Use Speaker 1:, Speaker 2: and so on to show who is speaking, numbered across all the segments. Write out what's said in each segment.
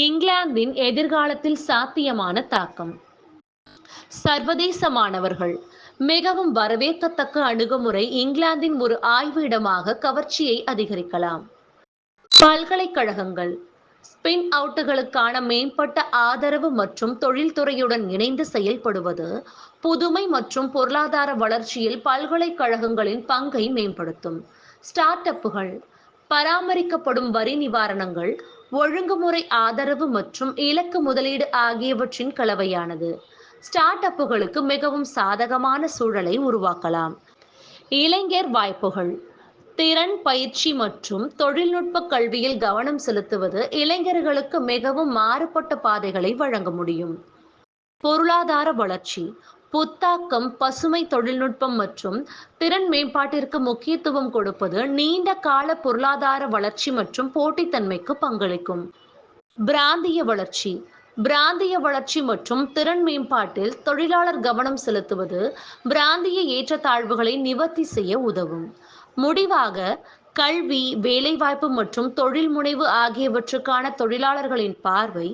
Speaker 1: இங்கிலாந்தின் எதிர்காலத்தில் சாத்தியமான தாக்கம். சர்வதேச மாணவர்கள் மிகவும் வரவேற்கத்தக்க அணுகுமுறை இங்கிலாந்தின் ஒரு ஆய்வு இடமாக கவர்ச்சியை அதிகரிக்கலாம். பல்கலைக்கழகங்கள் ஸ்பின் அவுட்டுகளுக்கான மேம்பட்ட ஆதரவு மற்றும் தொழில்துறையுடன் இணைந்து செயல்படுவது புதுமை மற்றும் பொருளாதார வளர்ச்சியில் பல்கலைக்கழகங்களின் பங்கை மேம்படுத்தும். ஸ்டார்ட் அப்புகள் பராமரிக்கப்படும் வரி நிவாரணங்கள் ஒழுங்குமுறை ஆதரவு மற்றும் இலக்கு முதலீடு ஆகியவற்றின் கலவையானது. ஸ்டார்ட் அப்புகளுக்கு மிகவும் சாதகமான சூழலை உருவாக்கலாம். இளைஞர் வாய்ப்புகள். திறன் பயிற்சி மற்றும் தொழில்நுட்ப கல்வியில் கவனம் செலுத்துவது இளைஞர்களுக்கு மிகவும் மாறுபட்ட பாதைகளை வழங்க முடியும். பொருளாதார வளர்ச்சி. புத்தாக்கம் பசுமை தொழில்நுட்பம் மற்றும் திறன் மேம்பாட்டிற்கு முக்கியத்துவம் கொடுப்பது நீண்ட கால பொருளாதார வளர்ச்சி மற்றும் போட்டித்தன்மைக்கு பங்களிக்கும். பிராந்திய வளர்ச்சி. பிராந்திய வளர்ச்சி மற்றும் திறன் மேம்பாட்டில் தொழிலாளர் கவனம் செலுத்துவது பிராந்திய ஏற்றத்தாழ்வுகளை நிவர்த்தி செய்ய உதவும். முடிவாக கல்வி வேலைவாய்ப்பு மற்றும் தொழில் முனைவு ஆகியவற்றுக்கான தொழிலாளர்களின் பார்வை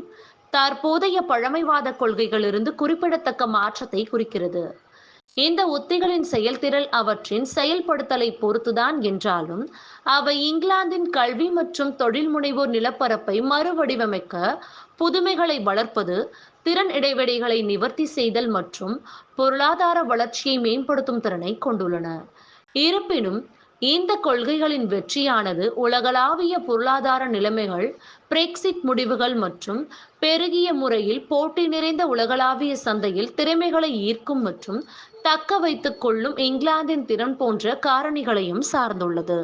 Speaker 1: தற்போதைய பழமைவாத கொள்கைகளிலிருந்து குறிப்பிடத்தக்க மாற்றத்தை குறிக்கிறது. இந்த உத்திகளின் செயல்திறல் அவற்றின் செயல்படுத்தலை பொறுத்துதான் என்றாலும் அவை இங்கிலாந்தின் கல்வி மற்றும் தொழில் முனைவோர் நிலப்பரப்பை மறுவடிவமைக்க புதுமைகளை வளர்ப்பது திறன் இடைவெளிகளை நிவர்த்தி செய்தல் மற்றும் பொருளாதார வளர்ச்சியை மேம்படுத்தும் திறனை கொண்டுள்ளன. இருப்பினும் இந்த கொள்கைகளின் வெற்றியானது உலகளாவிய பொருளாதார நிலைமைகள் பிரெக்சிட் முடிவுகள் மற்றும் பெருகிய முறையில் போட்டி நிறைந்த உலகளாவிய சந்தையில் திறமைகளை ஈர்க்கும் மற்றும் தக்க வைத்துக் கொள்ளும் இங்கிலாந்தின் திறன் போன்ற காரணிகளையும் சார்ந்துள்ளது.